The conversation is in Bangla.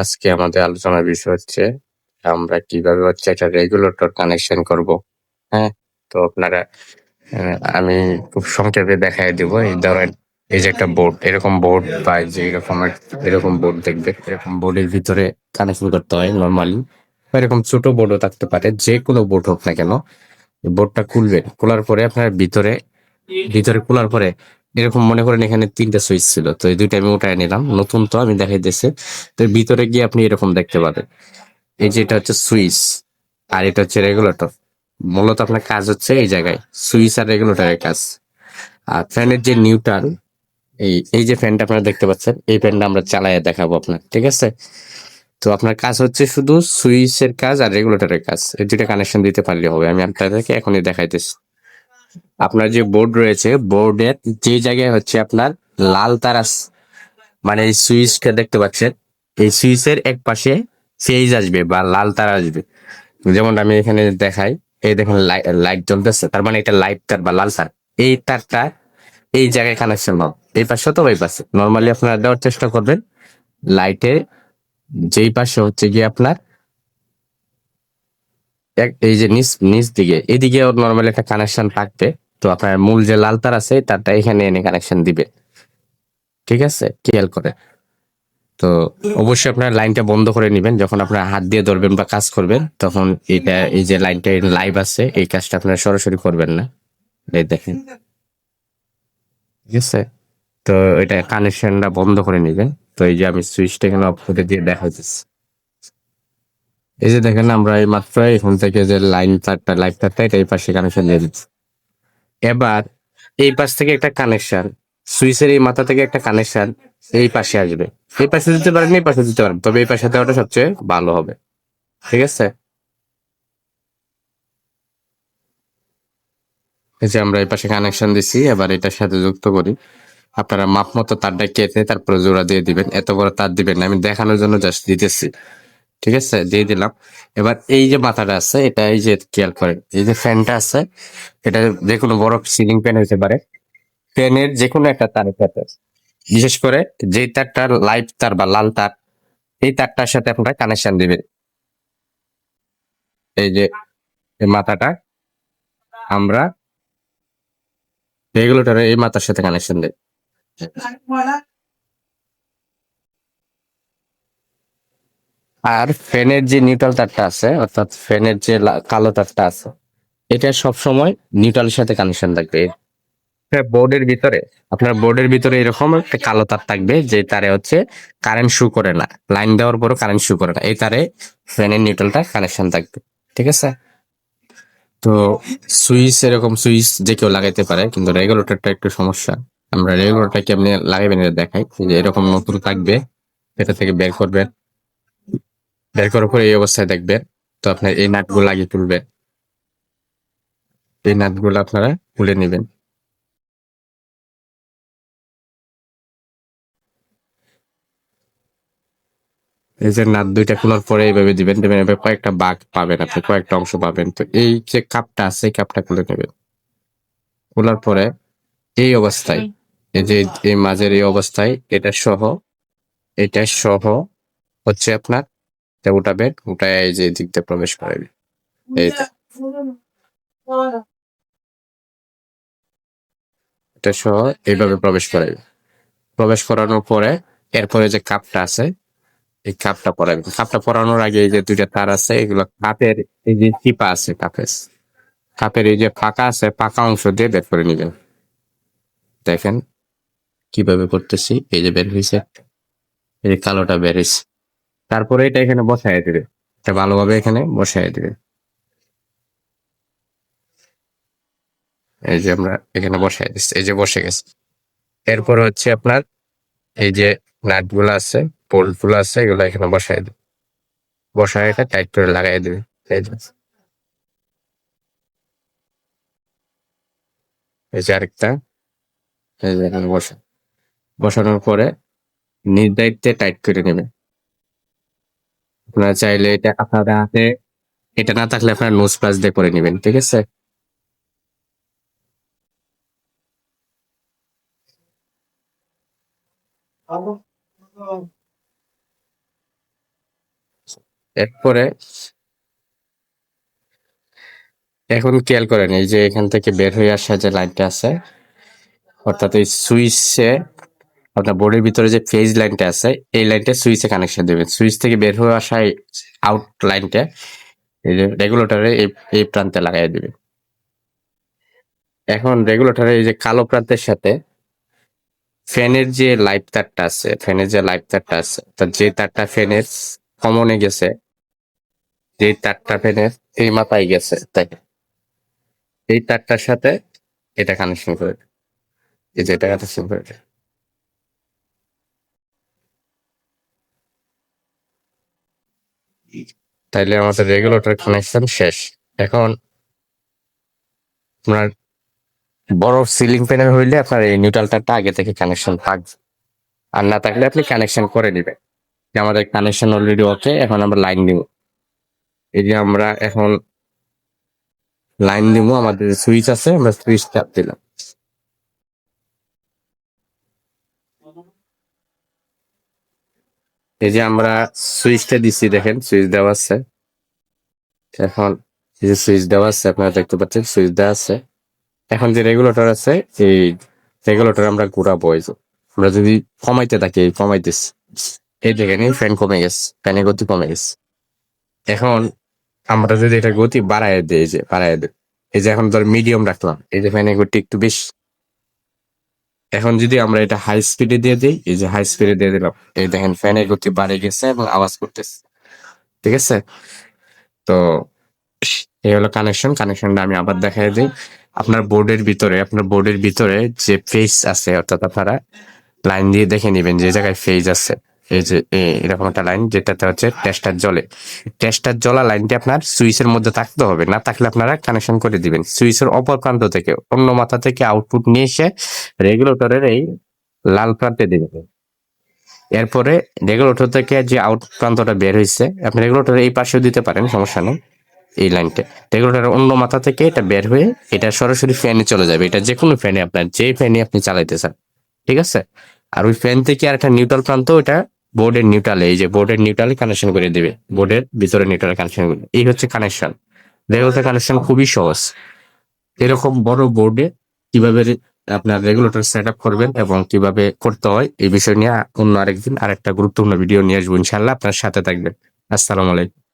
আজকে আমাদের আলোচনার বিষয় হচ্ছে, আমরা কীভাবে হচ্ছে একটা রেগুলেটর কানেকশন করব হ্যাঁ? তো আপনারা আমি খুব সংক্ষেপে দেখাই দেব। এই ধরেন, এই যে একটা বোর্ড এরকম বোর্ড বা যে এরকম এরকম বোর্ড দেখবে, এরকম বোর্ডের ভিতরে কানেকশন করতে হয় নর্মালি এরকম ছোট বোর্ডও থাকতে পারে, যে কোনো বোর্ড হোক না কেন। বোর্ডটা খুলবে খোলার পরে আপনার ভিতরে ভিতরে খোলার পরে এরকম মনে করেন এখানে তিনটা সুইচ ছিল। তো এই দুইটা আমি উঠায় নিলাম। নতুন তো আমি দেখাইতেছি। তো ভিতরে গিয়ে আপনি এরকম দেখতে পাবেন। এই যে এটা হচ্ছে সুইচ আর এটা হচ্ছে রেগুলেটর মূলত আপনার কাজ হচ্ছে এই জায়গায় সুইচ আর রেগুলেটরের কাজ। আর ফ্যানের যে নিউট্রাল এই এই যে ফ্যানটা আপনারা দেখতে পাচ্ছেন, এই ফ্যানটা আমরা চালাইয়া দেখাবো আপনার, ঠিক আছে? তো আপনার কাজ হচ্ছে শুধু সুইচের কাজ আর রেগুলেটরের কাজ। এই দুইটা কানেকশন দিতে পারলে হবে। আমি আপনাদেরকে এখনই দেখাইতেছি। আপনার যে বোর্ড রয়েছে বোর্ডের যে জায়গায় হচ্ছে আপনার লাল তার মানে সুইচটা দেখতে পাচ্ছেন, এই সুইচের এক পাশে ফেজ আসবে বা লাল তার আসবে। যেমন আমি এখানে দেখাই, এই দেখেন লাইট জ্বলতেছে, তার মানে এটা লাইট তার বা লাল তার। এই তারটা এই জায়গায় কানেকশন হবে এই পাশে তো ওই পাশে। নর্মালি আপনারা দেওয়ার চেষ্টা করবেন লাইটের যেই পাশে হচ্ছে গিয়ে আপনার এই যে নিচ নিচ দিকে, এদিকে নর্মালি একটা কানেকশন থাকবে। তো আপনার মূল যে লাল তার আছে, তারটা এখানে এনে কানেকশন দিবে। ঠিক আছে? খেয়াল করে। তো অবশ্যই আপনার লাইনটা বন্ধ করে নেবেন। যখন আপনার হাত দিয়ে ধরবেন বা কাজ করবেন, তখন এটা, এই যে লাইনটা লাইভ আছে, এই কাজটা আপনারা সরাসরি করবেন না। এই দেখেন। ঠিক আছে? তো এটা কানেকশনটা বন্ধ করে নেবেন। তো এই যে আমি সুইচটা এখানে অফ করে দিয়ে দেখাইতেছি। এই যে দেখেন আমরা এই মাত্র এখান থেকে যে লাইন তারটা লাইভ তারটা এটা এই পাশে কানেকশন দিয়ে দিচ্ছি। এবার এই পাশ থেকে একটা কানেকশন সুইচের এই মাথা থেকে একটা কানেকশন এই পাশে আসবে। এই পাশে দিতে পারেন, এই পাশে দিতে পারেন, তবে এই পাশে দেওয়াটা সবচেয়ে ভালো হবে। ঠিক আছে? এই যে আমরা এই পাশে কানেকশন দিছি, এবার এটার সাথে যুক্ত করি। আপনারা মাপ মতো তারটা কেটে তারপরে জোড়া দিয়ে দিবেন। এত বড় তার দিবেন না, আমি দেখানোর জন্য জাস্ট দিতেছি। ঠিক আছে? দিয়ে দিলাম। এবার এই যে মাথাটা আছে এটা এই যে খেয়াল করেন এই যে ফ্যানটা আছে এটা যে কোনো বড় সিলিং ফ্যান হতে পারে। ফ্যানের যে কোনো একটা তার বিশেষ করে যে তারটা লাইট তার বা লাল তার এই তারটার সাথে আপনারা কানেকশন দিবেন। এই যে মাথাটা আমরা রেগুলেটরে এই মাথার সাথে কানেকশন দিই। আর ফ্যানের যে নিউট্রাল তারটা আছে, অর্থাৎ ফ্যানের যে কালো তারটা আছে, এটা সব সময় নিউট্রালের সাথে কানেকশন থাকবে। বোর্ডের ভিতরে, আপনার বোর্ডের ভিতরে এরকম একটা কালো তার থাকবে, যে তারে হচ্ছে কারেন্ট শু করে না। লাইন দেওয়ার পরও কারেন্ট শু করে না। এই তারে ফ্যানের নিউট্রালটা কানেকশন থাকবে। ঠিক আছে? তো সুইচ, এরকম সুইচ যে কেউ লাগাইতে পারে, কিন্তু রেগুলেটরটা একটু সমস্যা। আমরা রেগুলেটরটা কেমনি লাগাইবেন দেখাই। যে এরকম নতুন থাকবে, এটা থেকে বের করবেন। বের করার পরে এই অবস্থায় দেখবেন তো আপনার এই নাটগুলো লাগিয়ে তুলবেন এই নাটগুলো আপনারা খুলে নেবেন। এই যে নাট দুইটা খোলার পরে এইভাবে দিবেন, দেবেন, এভাবে কয়েকটা বাঘ পাবেন আপনি, কয়েকটা অংশ পাবেন। তো এই যে কাপটা আছে, এই কাপটা খুলে নেবেন। খোলার পরে এই অবস্থায়, এই যে এই মাঝের এই অবস্থায়, এটা সহ এটা সহ হচ্ছে আপনার এটা উঠাবেন উঠায় এই যে দিক দিয়ে প্রবেশ করাবেন এই এটা সহ এইভাবে প্রবেশ করাবে। প্রবেশ করানোর পরে এরপরে যে কাপটা আছে, এই কাপটা পরাবেন কাপটা পরানোর আগে এই যে দুইটা তার আছে, এগুলো কাপের এই যে চিপা আছে, কাপের। কাপের এই যে ফাঁকা আছে, ফাঁকা অংশ দিয়ে বের করে নেবেন। দেখেন কীভাবে করতেছি, এই যে বের হয়েছে এই যে কালোটা বের হয়েছে তারপরে এটা এখানে বসায় দিবে। এটা ভালোভাবে এখানে বসায় দিবে। এই যে আমরা এখানে বসায় দিচ্ছি, এই যে বসে গেছে। এরপর হচ্ছে আপনার এই যে নাটগুলো আছে বোল্টগুলো আছে, এগুলো এখানে বসায় দেবে। বসায় এটা টাইট করে লাগাই দেবে। এই যে। এই যে আরেকটা। এই যে এখানে বসা। বসানোর পরে নির্ধারিতে টাইট করে নেবে। আপনারা চাইলে এটা আপনারা হাতে, এটা না থাকলে আপনারা নোজ প্লাস দিয়ে করে নেবেন, ঠিক আছে? এরপরে, এখন খেয়াল করেন, এই যে এখান থেকে বের হয়ে আসা যে লাইনটা আছে, অর্থাৎ এই সুইচে আপনার বোর্ডের ভিতরে যে ফেজ লাইনটা আছে, এই লাইনটা সুইচে কানেকশন দেবেন। সুইচ থেকে বের হয়ে আসা এই আউট লাইনটা রেগুলেটরে এই প্রান্তে লাগাই দিবেন। এখন রেগুলেটরে এই যে কালো প্রান্তের সাথে ফ্যানের যে লাইট তারটা আছে ফ্যানের যে লাইট তারটা আছে তার যে তারটা ফ্যানের কমনে গেছে, যে তারটা ফ্যানের এই মাথায় গেছে, তাই। এই তারটার সাথে এটা কানেকশন করে এই যে এটা কানেকশন করে তাইলে আমাদের রেগুলেটর কানেকশন শেষ। এখন আপনার বড় সিলিং প্যানেল হইলে আপনার এই নিউট্রাল তারটা আগে থেকে কানেকশন থাকবে। আর না থাকলে আপনি কানেকশন করে নেবেন। যে আমাদের কানেকশন অলরেডি ওকে এখন আমরা লাইন দিব এই যে আমরা এখন লাইন দিব আমাদের সুইচ আছে, আমরা সুইচ চাপ দিলাম। এই যে আমরা সুইচটা দিচ্ছি দেখেন, সুইচ দেওয়া আছে। এখন এই যে সুইচ দেওয়া আছে, আপনারা দেখতে পাচ্ছেন, সুইচ দেওয়া আছে। এখন যে রেগুলেটর আছে, এই রেগুলেটর আমরা ঘুরাবো, এই। আমরা যদি কমাইতে থাকি কমাইতেছি। এই দেখেন এই ফ্যান কমে গেছে, ফ্যানের গতি কমে গেছে। এখন আমরা যদি এটা গতি বাড়ায় দিই যে বাড়ায় দিই। এই যে এখন ধর মিডিয়াম রাখলাম, এই যে ফ্যানের গতি একটু বেশি। এখন যদি আমরা এটা হাই স্পিডে দিয়ে দিই, এই যে হাই স্পিডে দিয়ে দিলাম, এই দেখেন ফ্যানের গতি বাড়ে গেছে এবং আওয়াজ করতেছে। ঠিক আছে? তো, এই হলো কানেকশন কানেকশনটা আমি আবার দেখাই দিই। আপনার বোর্ডের ভিতরে, আপনার বোর্ডের ভিতরে যে ফেজ আছে, অর্থাৎ আপনারা লাইন দিয়ে দেখে নেবেন যে জায়গায় ফেজ আছে। এই যে এরকম একটা লাইন যেটাতে হচ্ছে টেস্টার জলে টেস্টার জ্বলা লাইনটি আপনার সুইচের মধ্যে থাকতে হবে, না থাকলে আপনারা কানেকশন করে দিবেন। সুইচের অপর প্রান্ত থেকে, অন্য মাথা থেকে আউটপুট নিয়ে এসে রেগুলেটরের এই লাল প্রান্তে দিবেন। এরপরে রেগুলেটর থেকে যে আউট প্রান্তটা বের হয়েছে, আপনি রেগুলেটরের এই পাশেও দিতে পারেন, সমস্যা নেই, এই লাইনটা রেগুলেটরের অন্য মাথা থেকে এটা বের হয়ে এটা সরাসরি ফ্যানে চলে যাবে। এটা যে কোনো ফ্যানে আপনার যে ফ্যানে আপনি চালাইতে চান, ঠিক আছে? আর ওই ফ্যান থেকে আর একটা নিউট্রাল প্রান্ত ওটা বোর্ডের নিউট্রালে এই যে বোর্ডের নিউট্রালে কানেকশন করে দিবে। বোর্ডের ভিতরে নিউট্রালে কানেকশন করে এই হচ্ছে কানেকশন রেগুলেটর কানেকশন খুবই সহজ। এরকম বড় বোর্ডে কীভাবে আপনার রেগুলেটর সেট আপ করবেন এবং কীভাবে করতে হয়, এই বিষয় নিয়ে অন্য আরেকদিন আরেকটা গুরুত্বপূর্ণ ভিডিও নিয়ে আসব ইনশাল্লাহ আপনার সাথে থাকবেন। আসসালামু আলাইকুম।